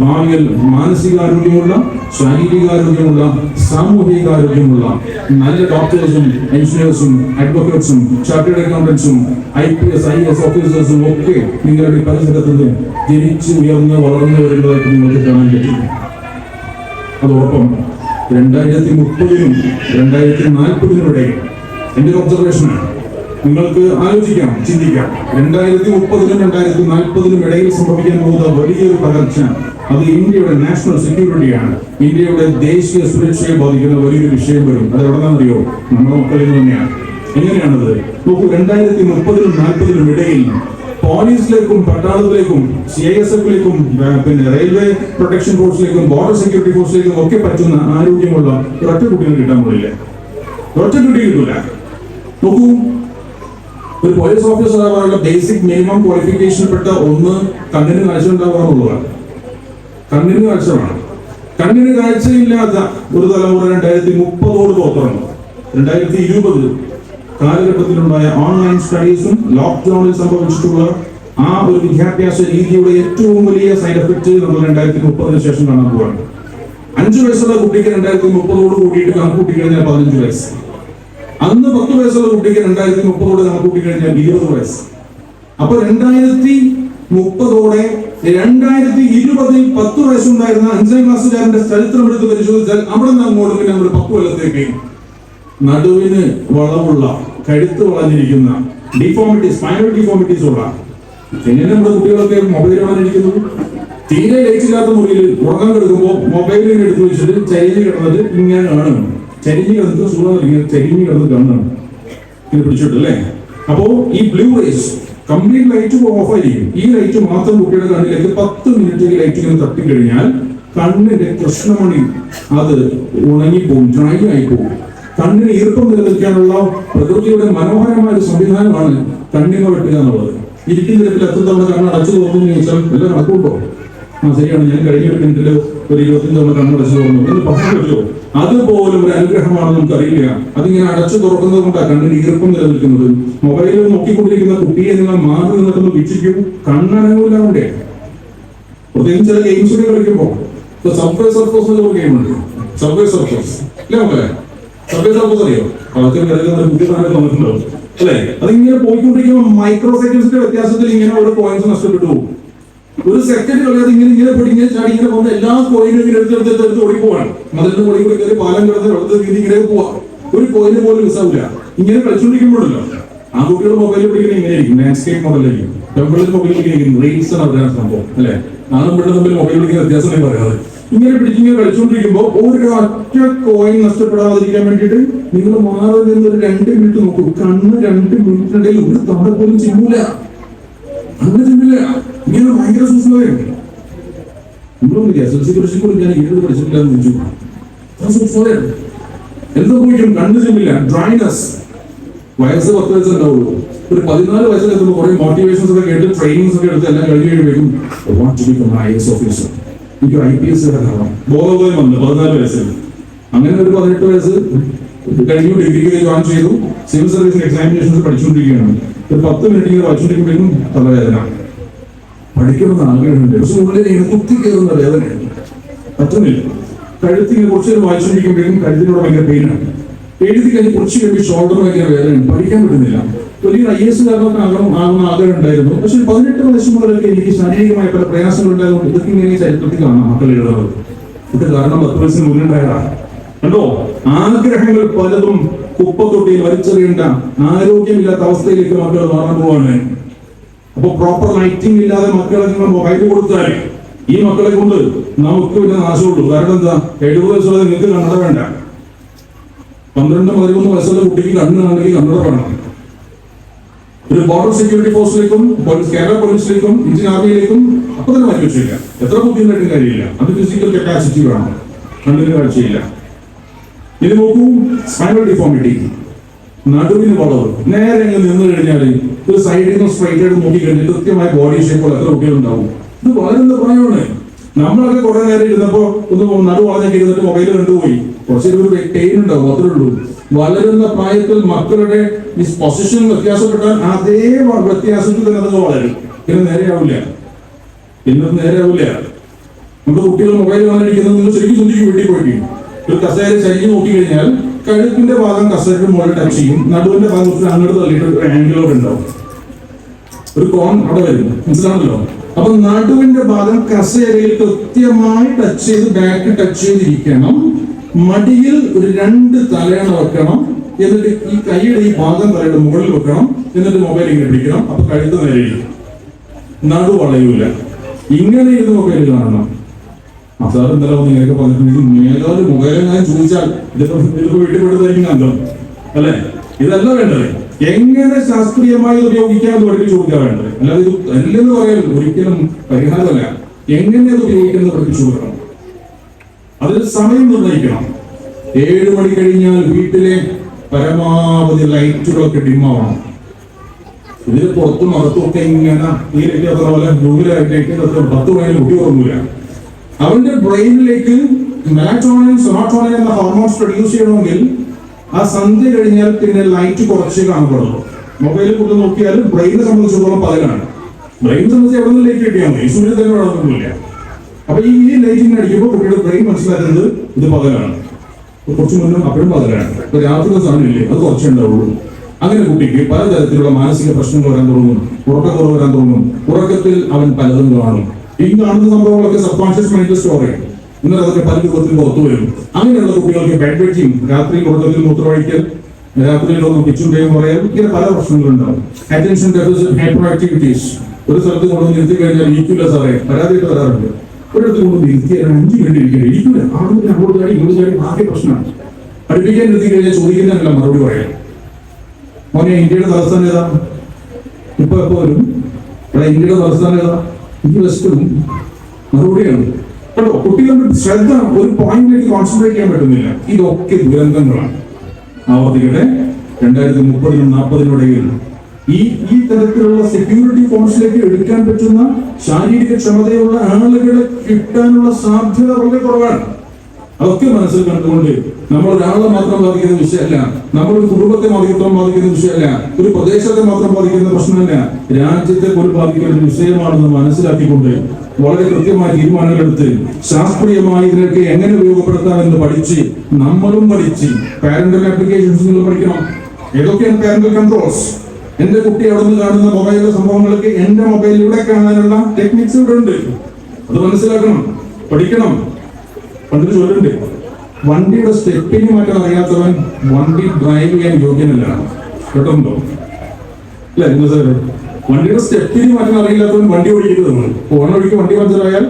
ഭാവിയിൽ മാനസികാരോഗ്യമുള്ള ശാരീരികാരോഗ്യമുള്ള സാമൂഹികാരോഗ്യമുള്ള നല്ല ഡോക്ടേഴ്സും എഞ്ചിനീയേഴ്സും അഡ്വക്കേറ്റ്സും chartered അക്കൗണ്ടൻസും I P S I S ഓഫീസേഴ്സും ഒക്കെ നിങ്ങളുടെ പരിസരത്ത് ജനിച്ച് ഉയർന്ന് വളർന്നു വരുന്നതായിട്ട് നിങ്ങൾക്ക് കാണാൻ പറ്റും. അതോടൊപ്പം രണ്ടായിരത്തി മുപ്പതിനും രണ്ടായിരത്തി നാൽപ്പതിനും ഇടയിൽ എന്റെ ഒരു ഒബ്സർവേഷനാണ് നിങ്ങൾക്ക് ആലോചിക്കാം ചിന്തിക്കാം. രണ്ടായിരത്തി മുപ്പതിനും രണ്ടായിരത്തി നാൽപ്പതിനും ഇടയിൽ സംഭവിക്കാൻ പോകുന്ന വലിയൊരു പകർച്ച അത് ഇന്ത്യയുടെ നാഷണൽ സെക്യൂരിറ്റിയാണ് ഇന്ത്യയുടെ ദേശീയ സുരക്ഷയെ ബാധിക്കുന്ന വലിയൊരു വിഷയം വരും. അത് എവിടെയാണെന്നറിയോ നമ്മുടെ മക്കളിൽ തന്നെയാണ്. എങ്ങനെയാണത്? നോക്കൂ രണ്ടായിരത്തി മുപ്പതിനും നാൽപ്പതിനും ഇടയിൽ പോലീസിലേക്കും പട്ടാളത്തിലേക്കും സി ഐ എസ് എഫിലേക്കും പിന്നെ റെയിൽവേ പ്രൊട്ടക്ഷൻ ഫോഴ്സിലേക്കും ബോർഡർ സെക്യൂരിറ്റി ഫോഴ്സിലേക്കും ഒക്കെ പറ്റുന്ന ആരോഗ്യമുള്ള ഒരൊറ്റ കുട്ടികൾ കിട്ടാൻ പോലില്ല. ഒറ്റ കുട്ടി കിട്ടൂല. നോക്കൂ. ഒരു പോലീസ് ഓഫീസർ ആവാനുള്ള ബേസിക് മിനിമം ക്വാളിഫിക്കേഷനിൽപ്പെട്ട പെട്ട ഒന്ന് കണ്ണിന് കാഴ്ച ഉണ്ടാവുക എന്നുള്ളതാണ് കണ്ണിന് കാഴ്ച വേണം കണ്ണിന് കാഴ്ചയില്ലാത്ത ഒരു തലമുറ രണ്ടായിരത്തി മുപ്പതോട് പുറത്തിറങ്ങും. രണ്ടായിരത്തി ഇരുപത് കാലഘട്ടത്തിലുണ്ടായ ഓൺലൈൻ സ്റ്റഡീസും ലോക്ക്ഡൌണിൽ സംഭവിച്ചിട്ടുള്ള ആ ഒരു വിദ്യാഭ്യാസ രീതിയുടെ ഏറ്റവും വലിയ സൈഡ് എഫക്റ്റ് നമ്മൾ രണ്ടായിരത്തി മുപ്പതിന് ശേഷം കാണാൻ പോവാണ്. അഞ്ചു വയസ്സുള്ള കുട്ടിക്ക് രണ്ടായിരത്തി മുപ്പതോട് കൂടിയിട്ട് കണക്കൂട്ടി കഴിഞ്ഞാൽ പതിനഞ്ച് വയസ്സ്. അന്ന് പത്ത് വയസ്സുള്ള കുട്ടിക്ക് രണ്ടായിരത്തി മുപ്പതോടെ നമുക്ക് കൂട്ടിക്കഴിഞ്ഞാൽ ഇരുപത് വയസ്സ്. അപ്പൊ രണ്ടായിരത്തി മുപ്പതോടെ രണ്ടായിരത്തി ഇരുപതിൽ പത്ത് വയസ്സുണ്ടായിരുന്ന അഞ്ചാം ക്ലാസ്സുകാരന്റെ ചരിത്രം എടുത്ത് പരിശോധിച്ചാൽ അവിടെ നിന്ന് അങ്ങോട്ട് പിന്നെ നമ്മൾ പത്ത് കൊല്ലത്തേക്ക് നടുവിന് വളവുള്ള കഴുത്ത് വളഞ്ഞിരിക്കുന്ന ഡിഫോമിറ്റി സ്പൈനൽ ഡിഫോമിറ്റീസ് ഉള്ള. പിന്നെ നമ്മുടെ കുട്ടികളൊക്കെ മൊബൈൽ വളഞ്ഞിരിക്കുന്നു തീരെ ലയിച്ചില്ലാത്ത മുറിയിൽ ഉറങ്ങാൻ കിടക്കുമ്പോൾ മൊബൈലിൽ എടുത്ത് വെച്ചിട്ട് ചൈനയിൽ കിടന്നത് ഇങ്ങനെ കാണും കിടന്ന് സുഖം ഇങ്ങനെ ചരിഞ്ഞ് കിടന്ന് കണ്ണാണ് ഇത് പിടിച്ചിട്ടല്ലേ? അപ്പോ ഈ blue rays complete light off ആയിരിക്കും. ഈ ലൈറ്റ് മാത്രം കുട്ടിയുടെ കണ്ണിലേക്ക് പത്ത് മിനിറ്റ് ഈ ലൈറ്റ് ഇങ്ങനെ തട്ടിക്കഴിഞ്ഞാൽ കണ്ണിന്റെ കൃഷ്ണമണി അത് ഉണങ്ങിപ്പോകും ഡ്രൈ ആയി പോകും കണ്ണിന് ഈർപ്പം നിലനിൽക്കാനുള്ള പ്രകൃതിയുടെ മനോഹരമായ ഒരു സംവിധാനമാണ് കണ്ണിമ വെട്ടുക എന്നുള്ളത്. ഇരിക്കുന്ന തരത്തിൽ എത്ര തവണ കണ്ണ് അടച്ചു തോന്നുന്നു ചോദിച്ചാൽ വല്ല കണക്കുണ്ടോ ആ ശരിയാണ്. ഞാൻ കഴിഞ്ഞ ഒരു മിനിറ്റിൽ ഒരു ഇരുപത്തിയഞ്ച് തവണ കണ്ണടച്ചു തോന്നുന്നു എന്ന് പറയാൻ പറ്റുമോ അതുപോലും ഒരു അനുഗ്രഹമാണ് നമുക്കറിയില്ല അതിങ്ങനെ അടച്ചു തുറക്കുന്നത് കൊണ്ടാണ് കണ്ണിന് ഈർപ്പം നിലനിൽക്കുന്നത്. മൊബൈലിൽ നോക്കിക്കൊണ്ടിരിക്കുന്ന കുട്ടിയെ നിങ്ങൾ മാറി നിന്നിട്ടൊന്ന് വീക്ഷിക്കും. കണ്ണനങ്ങൂല അവിടെ പ്രത്യേകിച്ച് ചില ഗെയിംസ് കളിക്കുമ്പോ സബ്വേ സർഫോസ് എന്നൊരു ഗെയിം ഉണ്ട്. സബ്വേ സർഫോസ് മക്കളെ? സബ്വേ സർഫോസ് അറിയോ? അതൊക്കെ തന്നിട്ടുണ്ടോ അല്ലേ? അതിങ്ങനെ പോയിക്കൊണ്ടിരിക്കുമ്പോൾ മൈക്രോ സെക്കൻഡ്സിന്റെ വ്യത്യാസത്തിൽ ഇങ്ങനെ ഓരോ പോയിന്റ്സ് നഷ്ടപ്പെട്ടു പോകും. ഒരു സെക്കൻഡ് കളയാതെ ഇങ്ങനെ ഇങ്ങനെ പൊടി ഇങ്ങനെ ചാടി ഇങ്ങനെ പോകുന്ന എല്ലാ കോയിനും ഇങ്ങനെ എടുത്ത് എടുത്ത് എടുത്ത് ഓടിപ്പോവാണ്. മതിലിന്റെ മുകളിൽ കൂടി കയറി പാലം കിടന്ന് വെള്ളത്തിൽ കയറി ഇങ്ങനെ പോവാ. ഒരു കോയിന് പോലും മിസ്സാവില്ല ഇങ്ങനെ കളിച്ചുകൊണ്ടിരിക്കുമ്പോഴല്ലോ ആ കുട്ടികൾ മൊബൈലിൽ പിടിക്കുന്ന ഇങ്ങനെയായിരിക്കും. ലാൻഡ്സ്കേപ്പ് മൊബൈലായിരിക്കും പെമ്പിളിൽ മൊബൈലിൽ പിടിക്കുന്ന റീൽസ് അതിനകത്ത് സംഭവം അല്ലെ? ആണും പെണ്ണും തമ്മിൽ മൊബൈൽ പിടിക്കുന്ന വ്യത്യാസമായി പറയാറ്? ഇങ്ങനെ പിടിച്ചിങ്ങനെ കളിച്ചുകൊണ്ടിരിക്കുമ്പോൾ ഒരു ഒറ്റ കോയിൻ നഷ്ടപ്പെടാതിരിക്കാൻ വേണ്ടിയിട്ട് നിങ്ങൾ മാറി നിന്ന് ഒരു രണ്ട് മിനിറ്റ് നോക്കും. കണ്ണ് രണ്ട് മിനിറ്റിനിടയിൽ ഒരു തവണ പോലും ചിമ്മൂല അങ്ങനെ ചിമ്മില്ല ഇങ്ങനെ ഭയങ്കര സൂക്ഷ്മതയുണ്ട് നമ്മളൊന്നും എസ് എൽ സി പരീക്ഷയ്ക്ക് ഞാൻ ഇരുപത് പഠിച്ചിട്ടില്ല എന്ന് ചോദിച്ചു അത്ര സൂക്ഷ്മതയാണ് എന്ത് കണ്ണു ഡ്രൈനസ് വയസ്സ് പത്ത് വയസ്സ് ഒരു പതിനാല് വയസ്സിലെത്തുമ്പോൾ കുറെ മോട്ടിവേഷൻസ് ഒക്കെ കേട്ട് ട്രെയിനിങ്സ് ഒക്കെ എടുത്ത് എല്ലാം കഴിഞ്ഞ് ഐ എസ് ഓഫീസർ എനിക്ക് ഐ പി എസ് ബോധോദയം വന്നു. പതിനാല് വയസ്സിൽ. അങ്ങനെ ഒരു പതിനെട്ട് വയസ്സ് കഴിഞ്ഞു ഡിഗ്രിക്ക് ജോയിൻ ചെയ്തു. സിവിൽ സർവീസ് എക്സാമിനേഷൻസ് പഠിച്ചുകൊണ്ടിരിക്കുകയാണ്. ഒരു പത്ത് മിനിറ്റ് ഇങ്ങനെ വായിച്ചുകൊണ്ടിരിക്കുമ്പോഴേക്കും തലവേദന. പഠിക്കണമെന്ന് ആഗ്രഹമുണ്ട്. പക്ഷെ ഉള്ളിൽ ഇങ്ങനെ കുത്തി കയറുന്ന വേദനയാണ് പറ്റുന്നില്ല. കഴുത്തിങ്ങനെ കുറച്ച് നേരം വായിച്ചുകൊണ്ടിരിക്കുമ്പോഴേക്കും കഴുത്തിനോട് ഭയങ്കര പെയിനാണ് എഴുതി കഴിഞ്ഞ് കുറച്ച് കഴിയുമ്പോൾ ഷോൾഡർ ഭയങ്കര വേദനയാണ് പഠിക്കാൻ പറ്റുന്നില്ല. വലിയ ഐ എസ് കാരണമൊക്കെ ആകണം ആകുന്ന ആഗ്രഹം ഉണ്ടായിരുന്നു. പക്ഷെ പതിനെട്ട് വയസ്സ് മുതലൊക്കെ എനിക്ക് ശാരീരികമായ പല പ്രയാസങ്ങൾ ഉണ്ടായതുകൊണ്ട് ഇതൊക്കെ ഇങ്ങനെ ചരിത്രത്തിൽ കാണാം മക്കൾ എഴുതുന്നത് ഇത് കാരണം പത്ത് വയസ്സിന് മുന്നുണ്ടായതാണ് കണ്ടോ? ആഗ്രഹങ്ങൾ പലതും കുപ്പത്തൊട്ടിയിൽ വലിച്ചെറിയേണ്ട ആരോഗ്യമില്ലാത്ത അവസ്ഥയിലേക്ക് മക്കൾ മാറാൻ പോവാണ്. അപ്പൊ പ്രോപ്പർ ലൈറ്റിംഗ് ഇല്ലാതെ മക്കളെ നിങ്ങൾ മൊബൈൽ കൊടുത്താൽ ഈ മക്കളെ കൊണ്ട് നമുക്ക് പിന്നെ നാശമുള്ളൂ. കാരണം എന്താ? എഴുപത് വയസ്സുള്ള നിങ്ങൾക്ക് കണ്ണട വേണ്ട. പന്ത്രണ്ട് പതിമൂന്ന് വയസ്സുള്ള കുട്ടിക്ക് കണ്ണാണെങ്കിൽ കണ്ണട വേണം. ഒരു ബോർഡർ സെക്യൂരിറ്റി ഫോഴ്സിലേക്കും കേരള പോലീസിലേക്കും ഇന്ത്യൻ ആർമിയിലേക്കും അപ്പൊ തന്നെ മാറ്റി വെച്ചില്ല എത്ര ബുദ്ധിമുട്ടായിട്ടും കാര്യമില്ല. അത് ഫിസിക്കൽ കപ്പാസിറ്റി വേണം. കണ്ണിന് കാഴ്ചയില്ല. ഇത് നോക്കൂ സ്പൈനൽ ഡിഫോമിറ്റി നടുവിന് വളവ്. നേരെ നിന്ന് കഴിഞ്ഞാൽ ഒരു സൈഡിൽ നിന്ന് സ്ട്രൈറ്റ് ആയിട്ട് നോക്കി കഴിഞ്ഞാൽ കൃത്യമായ ബോഡി ഷേപ്പോൾ എത്ര കുട്ടികളുണ്ടാവും. ഇത് വളരുന്ന പ്രായമാണ് നമ്മളൊക്കെ കുറെ നേരം ഇരുന്നപ്പോ ഒന്ന് നടു വളഞ്ഞൊക്കെ ഇരുന്നിട്ട് മൊബൈൽ കണ്ടുപോയി. കുറച്ചൊരു പെയിൻ ഉണ്ടാവും അത്രേ ഉള്ളൂ. വളരുന്ന പ്രായത്തിൽ മക്കളുടെ പൊസിഷൻ വ്യത്യാസപ്പെട്ടാൽ അതേ വ്യത്യാസത്തിൽ തന്നെ അത് വളരും. പിന്നെ നേരെയാവില്ല പിന്നെ നേരെയാവില്ല നമ്മുടെ കുട്ടികൾ മൊബൈൽ വന്നിരിക്കുന്നത് നിങ്ങൾ ശരിക്കും ചിന്തിക്കും വീട്ടിൽ പോയിട്ട്. ഒരു കസേര ശരി നോക്കി കഴിഞ്ഞാൽ കഴുത്തിന്റെ ഭാഗം കസേരയുടെ മുകളിൽ ടച്ച് ചെയ്യും. നടുവിന്റെ ഭാഗം കുറച്ച് അങ്ങോട്ട് തള്ളിയിട്ട് ഒരു ആംഗിളോട് ഉണ്ടാവും. ഒരു കോൺ അവിടെ വരും. മനസ്സിലാണല്ലോ? അപ്പൊ നടുവിന്റെ ഭാഗം കസേരയിൽ കൃത്യമായി ടച്ച് ചെയ്ത് ബാക്ക് ടച്ച് ചെയ്തിരിക്കണം. മടിയിൽ ഒരു രണ്ട് തലയണ വെക്കണം. എന്നിട്ട് ഈ കൈയുടെ ഈ ഭാഗം തലയുടെ മുകളിൽ വെക്കണം. എന്നിട്ട് മൊബൈൽ ഇങ്ങനെ പിടിക്കണം. അപ്പൊ കഴുത്ത് നേരെയിരിക്കും നടു വളയൂല. ഇങ്ങനെ ഇരുന്ന് മൊബൈൽ കാണണം. അസാർ എന്തായാലും ഒന്ന് ഇങ്ങനെയൊക്കെ പറഞ്ഞിട്ടുണ്ടെങ്കിൽ മേലോര് മൊബൈൽ ഞാൻ ചോദിച്ചാൽ ഇതിപ്പോ ഇതിപ്പോ അല്ലെ? ഇതല്ല വേണ്ടത്. എങ്ങനെ ശാസ്ത്രീയമായി ഉപയോഗിക്കാൻ പഠിപ്പിച്ചു കൊടുക്കാൻ വേണ്ടത്. അല്ലാതെ ഇത് അല്ലെന്ന് പറയാൻ ഒരിക്കലും പരിഹാരമല്ല. എങ്ങനെ ഇത് ഉപയോഗിക്കുന്നത് പഠിപ്പിച്ചു കൊടുക്കണം അതിൽ സമയം നിർണയിക്കണം. ഏഴ് മണി കഴിഞ്ഞാൽ വീട്ടിലെ പരമാവധി ലൈറ്റുകളൊക്കെ ഡിമ്മാവണം ഇതിന് പുറത്തും അകത്തും ഒക്കെ ഇങ്ങനെ ഈ രക്ഷ പോലെ ഗ്രൂപ്പിലായിട്ട് പത്ത് മണിയിൽ കുട്ടി ഉറങ്ങൂല. അവന്റെ ബ്രെയിനിലേക്ക് മെലാറ്റോണിൻ സൊനാറ്റോണിൻ എന്ന ഹോർമോൺസ് പ്രൊഡ്യൂസ് ചെയ്യണമെങ്കിൽ ആ സന്ധ്യ കഴിഞ്ഞാൽ പിന്നെ ലൈറ്റ് കുറച്ച് കാണപ്പെടുള്ളൂ മൊബൈലിൽ കൊണ്ട് നോക്കിയാൽ ബ്രെയിനെ സംബന്ധിച്ചിടത്തോളം പകലാണ് ബ്രെയിൻ സംബന്ധിച്ച് എവിടെ നിന്ന് ലൈറ്റ് കിട്ടിയാൽ മതി? സൂര്യൻ തന്നെ വളർന്നില്ല അപ്പൊ ഈ ഈ ലൈറ്റിംഗ് അടിക്കുമ്പോൾ കുട്ടിയുടെ ബ്രെയിൻ മനസ്സിലാക്കുന്നത് ഇത് പകലാണ് കുറച്ചു മുന്നും അപ്പോഴും പകലാണ് ഇപ്പൊ രാത്രി സമയമില്ലേ അത് കുറച്ചേ ഉണ്ടാവുള്ളൂ. അങ്ങനെ കുട്ടിക്ക് പലതരത്തിലുള്ള മാനസിക പ്രശ്നങ്ങൾ വരാൻ തുടങ്ങും. ഉറക്കക്കുറവ് വരാൻ തുടങ്ങും. ഉറക്കത്തിൽ അവൻ പലതും കാണും. ഈ കാണുന്ന സംഭവങ്ങളൊക്കെ സബ് കോൺഷ്യസ് മൈൻഡിൽ സ്റ്റോർ ചെയ്യും. എന്നാൽ അതൊക്കെ പല രൂപത്തിൽ പുറത്തു വരും അങ്ങനെയുള്ള കുട്ടികൾക്ക് ബെഡ് വെറ്റിംഗ് രാത്രി ഉറക്കത്തിൽ മൂത്രമൊഴിക്കൽ രാത്രിയിൽ ഒന്ന് പിച്ചുണ്ടേയും ഇങ്ങനെ പല പ്രശ്നങ്ങളുണ്ടാവും അറ്റൻഷൻ ഡെഫിസിറ്റ് ഹൈപ്പർ ആക്ടിവിറ്റീസ് ഒരു സ്ഥലത്ത് കൊണ്ടുവന്ന് നിർത്തി കഴിഞ്ഞാൽ ഇരിക്കില്ല സാറേ. പരാതിയിട്ട് വരാറുണ്ട്. ഒരിടത്ത് കൊണ്ട് നിർത്തി ഒരു അഞ്ച് മിനിറ്റ് ഇരിക്കില്ല. ഇരിക്കില്ല അങ്ങോട്ട് ഇങ്ങോട്ട് ആകെ പ്രശ്നമാണ്. പഠിപ്പിക്കാൻ നിർത്തി കഴിഞ്ഞാൽ ചോദിക്കുന്നതല്ല മറുപടി പറയാം മോനെ ഇന്ത്യയുടെ തലസ്ഥാനം ഏതാ? ഇപ്പൊ എപ്പോ വരും? ഇന്ത്യയുടെ തലസ്ഥാനം ഏതാ? വെസ്റ്റും മറുപടിയാണ്. കേട്ടോ കുട്ടികളുടെ ശ്രദ്ധ ഒരു പോയിന്റിലേക്ക് കോൺസെൻട്രേറ്റ് ചെയ്യാൻ പറ്റുന്നില്ല. ഇതൊക്കെ ദുരന്തങ്ങളാണ്. ആവർത്തിക്കട്ടെ. രണ്ടായിരത്തി മുപ്പതിനും നാൽപ്പതിനും ഇടയിൽ ഈ ഈ തരത്തിലുള്ള സെക്യൂരിറ്റി ഫോഴ്സിലേക്ക് എടുക്കാൻ പറ്റുന്ന ശാരീരിക ക്ഷമതയുള്ള ആളുകളെ കിട്ടാനുള്ള സാധ്യത വളരെ കുറവാണ്. അതൊക്കെ മനസ്സിൽ കണ്ടുകൊണ്ട് നമ്മൾ ഒരാളെ മാത്രം ബാധിക്കുന്ന വിഷയമല്ല നമ്മൾ ഒരു കുടുംബത്തെ മാത്രം ബാധിക്കുന്ന വിഷയമല്ല ഒരു പ്രദേശത്തെ മാത്രം ബാധിക്കുന്ന പ്രശ്നമല്ല. രാജ്യത്തെ പോലും ബാധിക്കുന്ന ഒരു വിഷയമാണെന്ന് മനസ്സിലാക്കിക്കൊണ്ട് വളരെ കൃത്യമായ തീരുമാനങ്ങളെടുത്ത് ശാസ്ത്രീയമായി ഇതിനൊക്കെ എങ്ങനെ ഉപയോഗപ്പെടുത്താം എന്ന് പഠിച്ച് നമ്മളും പഠിച്ച് പാരന്റൽ ആപ്ലിക്കേഷൻസ് നിങ്ങൾ പഠിക്കണം. ഏതൊക്കെയാണ് പാരന്റൽ കൺട്രോൾസ് എന്റെ കുട്ടി അവിടെ നിന്ന് കാണുന്ന മൊബൈലിലെ സംഭവങ്ങളൊക്കെ എന്റെ മൊബൈലിലൂടെ കാണാനുള്ള ടെക്നിക്സ് ഇവിടെ ഉണ്ട് അത് മനസ്സിലാക്കണം പഠിക്കണം. പണ്ട് ചൊല്ലുണ്ട് വണ്ടിയുടെ സ്റ്റെപ്പിന് മാറ്റം അറിയാത്തവൻ വണ്ടി ഡ്രൈവ് ചെയ്യാൻ യോഗ്യനല്ല. കേട്ടോ അല്ല എന്താ സാറേ വണ്ടിയുടെ സ്റ്റെപ്പിന് മാറ്റം അറിയില്ലാത്തവൻ വണ്ടി ഓടിക്കരുതെന്ന് ഓണം പോണ വഴിക്ക് വണ്ടി പഞ്ചറായാൽ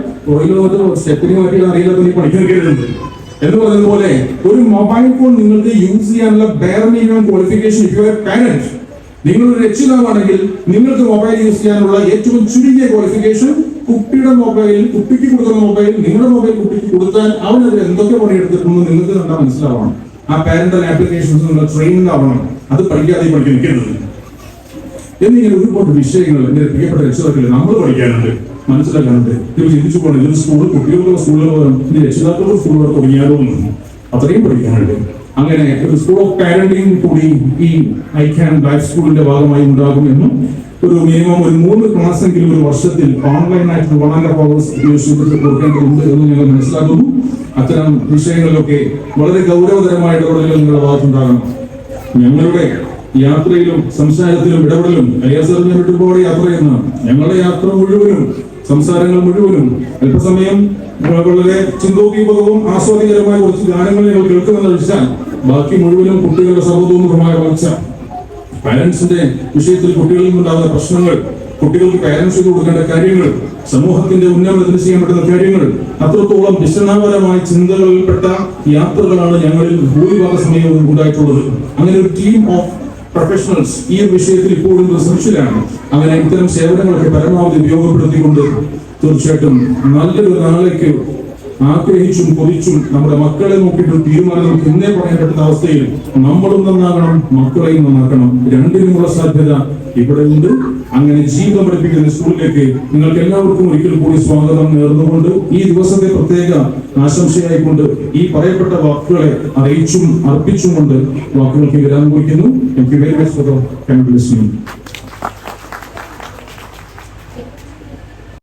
സ്റ്റെപ്പിന് മാറ്റാൻ അറിയില്ലാത്തവൻ ഈ പണിക്ക് നിൽക്കരുത് എന്ന് പോലെ ഒരു മൊബൈൽ ഫോൺ നിങ്ങൾക്ക് യൂസ് ചെയ്യാനുള്ള bare minimum qualification if you are parent നിങ്ങൾ ഒരു രക്ഷിതാവാണെങ്കിൽ നിങ്ങൾക്ക് മൊബൈൽ യൂസ് ചെയ്യാനുള്ള ഏറ്റവും ചുരുങ്ങിയ ക്വാളിഫിക്കേഷൻ കുട്ടിയുടെ മൊബൈൽ കുട്ടിക്ക് കൊടുക്കുന്ന മൊബൈൽ നിങ്ങളുടെ മൊബൈൽ കുട്ടിക്ക് കൊടുത്താൽ അവനെതിരെ എന്തൊക്കെ പണിയെടുത്തിട്ടുണ്ടെന്ന് നിങ്ങൾക്ക് കണ്ടാൽ മനസ്സിലാവണം. ആ പാരന്റൽ ആപ്ലിക്കേഷൻസ് നിങ്ങൾ ട്രെയിനിങ് ആവണം അത് പഠിക്കാതെ പഠിക്കാൻ നിൽക്കരുത്. എന്നിങ്ങനെ ഒരുപാട് വിഷയങ്ങൾ എന്റെ പ്രിയപ്പെട്ട രക്ഷിതാക്കൾ നമ്മൾ പഠിക്കാനുണ്ട്. മനസ്സിലാക്കാനുണ്ട്. ഇത് ചിന്തിച്ചു പോകണം ഇതൊരു സ്കൂൾ കുട്ടികളുടെ സ്കൂളുകൾ രക്ഷിതാക്കളുടെ സ്കൂളുകൾ തുടങ്ങിയാലോ എന്ന്. അത്രയും പഠിക്കാനുണ്ട്. അങ്ങനെ സ്കൂൾ ഓഫ് പാരന്റിംഗ് കൂടി ഈ ഐ ക്യാൻ ലൈഫ് സ്കൂളിന്റെ ഭാഗമായി ഉണ്ടാകുമെന്നും ഒരു മിനിമം ഒരു മൂന്ന് ക്ലാസ് എങ്കിലും ഒരു വർഷത്തിൽ ഓൺലൈൻ ആയിട്ട് ആൻഡ് ഹവേഴ്സ് കൊടുക്കേണ്ടതുണ്ട് എന്ന് ഞങ്ങൾ മനസ്സിലാക്കുന്നു. അത്തരം വിഷയങ്ങളിലൊക്കെ വളരെ ഗൗരവതരമായ ഇടപെടലുകൾ നിങ്ങളുടെ ഭാഗത്തുണ്ടാകണം ഞങ്ങളുടെ യാത്രയിലും സംസാരത്തിലും ഇടപെടലും അയ്യാസർ ഞാൻ ഒരുപാട് യാത്ര ഞങ്ങളുടെ യാത്ര മുഴുവനും സംസാരങ്ങൾ മുഴുവനും അല്പസമയം വളരെ ചിന്തോദീപകവും ആസ്വാദികരമായ കുറച്ച് ഗാനങ്ങൾ ഞങ്ങൾ കേൾക്കുമെന്ന് വെച്ചാൽ ബാക്കി മുഴുവനും കുട്ടികളുടെ സർവതോമുഖമായ വളർച്ച. പാരന്റ്സിന്റെ വിഷയത്തിൽ കുട്ടികളിൽ നിന്നുണ്ടാകുന്ന പ്രശ്നങ്ങൾ കുട്ടികൾക്ക് പാരന്റ്സ് കൊടുക്കേണ്ട കാര്യങ്ങൾ സമൂഹത്തിന്റെ ഉന്നമനത്തിന് ചെയ്യാൻ പറ്റുന്ന കാര്യങ്ങൾ അത്രത്തോളം വിശദാപരമായ ചിന്തകളിൽപ്പെട്ട യാത്രകളാണ് ഞങ്ങളിൽ ഭൂരിഭാഗ സമയവും ഉണ്ടായിട്ടുള്ളത്. അങ്ങനെ ഒരു ടീം ഓഫ് പ്രൊഫഷണൽസ് ഈ ഒരു വിഷയത്തിൽ ഇപ്പോഴും റിസർച്ചിലാണ് അങ്ങനെ ഇത്തരം സേവനങ്ങളൊക്കെ പരമാവധി ഉപയോഗപ്പെടുത്തിക്കൊണ്ട് തീർച്ചയായിട്ടും നല്ലൊരു നാളേക്ക് ആഗ്രഹിച്ചും കൊതിച്ചും നമ്മുടെ മക്കളെ നോക്കിയിട്ട് ഒരു തീരുമാനം നമുക്ക് പറയാൻ പറ്റുന്ന അവസ്ഥയിൽ നമ്മളും നന്നാകണം മക്കളെയും നന്നാക്കണം. രണ്ടിനുമുള്ള സാധ്യത ഇവിടെ ഉണ്ട്. അങ്ങനെ ജീവിതം പഠിപ്പിക്കുന്ന സ്കൂളിലേക്ക് നിങ്ങൾക്ക് എല്ലാവർക്കും ഒരിക്കൽ കൂടി സ്വാഗതം നേർന്നുകൊണ്ട് ഈ ദിവസത്തെ പ്രത്യേക ആശംസയായിക്കൊണ്ട് ഈ പറയപ്പെട്ട വാക്കുകളെ അറിയിച്ചും അർപ്പിച്ചും കൊണ്ട് വാക്കുകൾക്ക് വിരാമം കുറിക്കുന്നു. എനിക്ക് ഫോർ